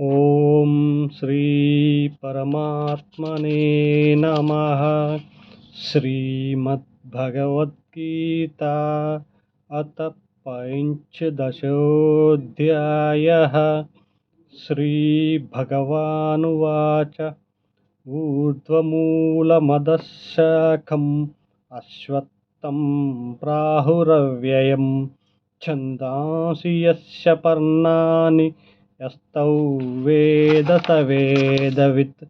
ॐ श्रीपरमात्मने नमः। श्रीमद्भगवद्गीता अथ पञ्चदशोऽध्यायः। श्रीभगवानुवाच। ऊर्ध्वमूलमदशाखम् अश्वत्थं प्राहुरव्ययं छन्दांसि यस्य पर्णानि యస్తౌ వేదత వేదవిత్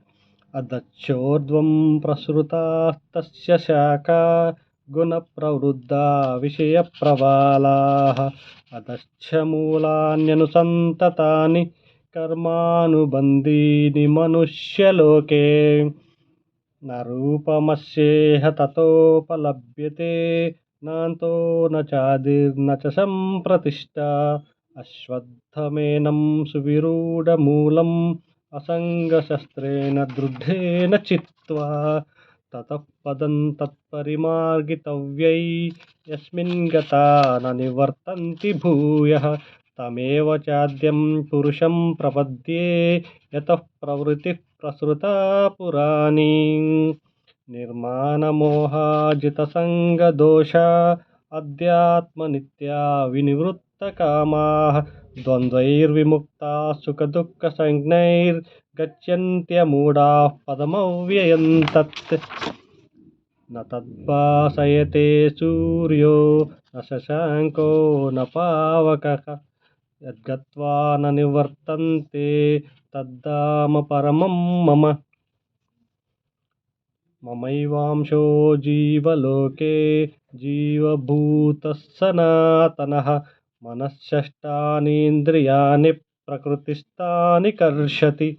అదచ్చోర్ధ్వం ప్రసృతాస్తస్య శాఖా గుణప్రవృద్ధా విషయప్రవాళాः అదశ్చ మూలాన్యనుసంతతాని కర్మానుబంధీని మనుష్యలోకే నూపమస్యేహ తతోపలభ్యతే నాంతో నాదిర్న చ సంప్రతిష్ట अश्वत्थमेनं सुविरूढमूलम् असङ्गशस्त्रेण दृढेन चित्वा ततः पदं तत्परिमार्गितव्यै। यस्मिन् गता न निवर्तन्ति भूयः तमेव चाद्यं पुरुषं प्रपद्ये यतः प्रवृत्तिः प्रसृता पुराणी। निर्माणमोहाजितसङ्गदोषा अध्यात्मनित्या विनिवृत्तकामाः द्वन्द्वैर्विमुक्ताः सुखदुःखसञ्ज्ञैर्गच्छन्त्यमूढाः पदमव्ययं तत् न तद्भासयते सूर्यो न शशाङ्को न पावकः यद्गत्वा न निवर्तन्ते तद्धाम परमं मम ममैवांशो जीवलोके जीवभूतः सनातनः मनश्चष्टानीन्द्रियाणि प्रकृतिस्ता कर्षति।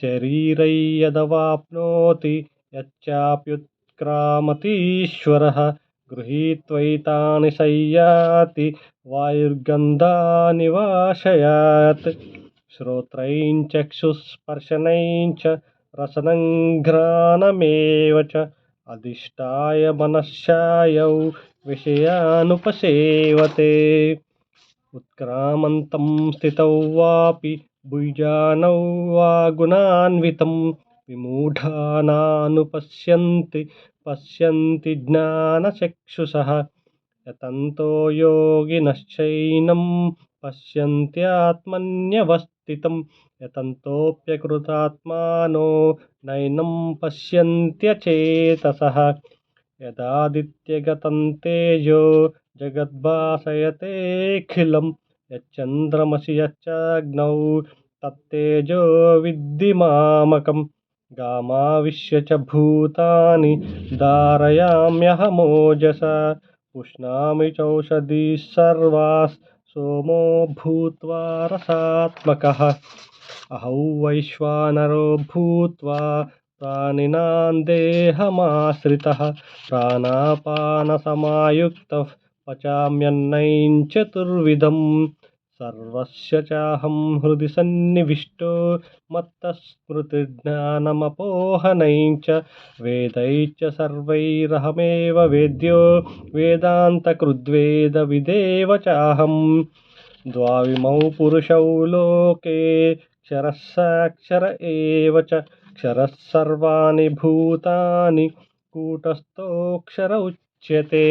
शरीरैयदवाप्नोति युत्क्रामतीश्वर गृहीता शय्याति वायुर्गन्धानिवाशयात् श्रोत्रैञ्चक्षुस्पर्शनैञ्च रसनङ्घ्राणमेव च अधिष्ठाय मनश्चायौ विषयानुपसेवते। उत्क्रामन्तं स्थितौ वापि भुजानौ वा गुणान्वितं विमूढानानुपश्यन्ति पश्यन्ति ज्ञानचक्षुषः। यतन्तो योगिनश्चैनं पश्यन्त्यात्मन्यवस्थितं यतन्तोऽप्यकृतात्मानो नैनं पश्यन्त्यचेतसः। यदादित्यगतं तेजो जगद्भासयतेऽखिलं यच्चन्द्रमसि यच्चाग्नौ तत्तेजो विद्धि मामकं गामाविश्य च भूतानि धारयाम्यहमोजसा। पुष्णामि चौषधीः सर्वाः सोमो भूत्वा रसात्मकः। अहौ वैश्वानरो भूत्वा प्राणिनां देहमाश्रितः। प्राणापानसमायुक्तः పచామ్యన్నైం చతుర్విధం సర్వస్య చాహం హృది సన్నివిష్టో మత్తస్మృతిజ్ఞానమపోహనైంచ వేదైచ సర్వైరహమేవ వేద్యో వేదాంతకృద్వేద విదేవ చాహం ద్వావిమౌ పురుషౌ లోకే క్షరస్సాక్షర ఏవ చ క్షరస్సర్వాణి భూతాని కూటస్థోక్షర ఉచ్యతే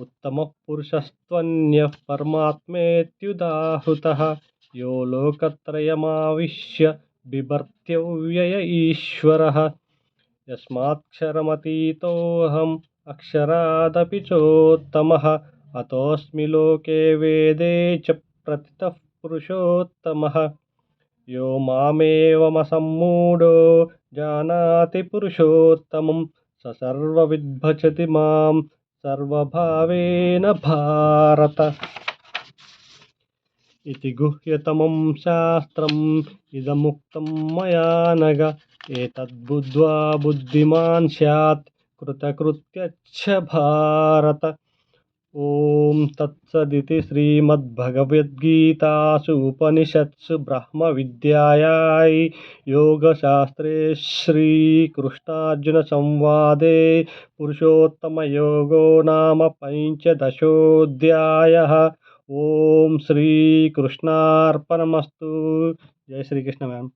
उत्तमः पुरुषस्त्वन्यः परमात्मेत्युदाहृतः। यो लोकत्रयमाविश्य बिभर्त्यव्यय ईश्वरः यस्माक्षरमतीतोऽहम् अक्षरादपि चोत्तमः। अतोऽस्मि लोके वेदे च प्रतितः पुरुषोत्तमः। यो मामेवमसम्मूढो जानाति पुरुषोत्तमं स सर्वविद्भजति मां సర్వభావేన భారత. ఇది గుహ్యతమం శాస్త్రం ఇదముక్తం మయానగ ఏతద్బుద్ధ్వా బుద్ధిమాన్ స్యాత్. కృతకృత్యచ్చ భారత. ओम तत्सदिति श्रीमद्भगवद्गीतासु उपनिषत्सु ब्रह्मविद्यायै योगशास्त्रे श्रीकृष्णार्जुनसंवादे पुरुषोत्तमयोगो नाम पञ्चदशोऽध्यायः। ॐ श्रीकृष्णार्पणमस्तु। जय श्रीकृष्ण मैम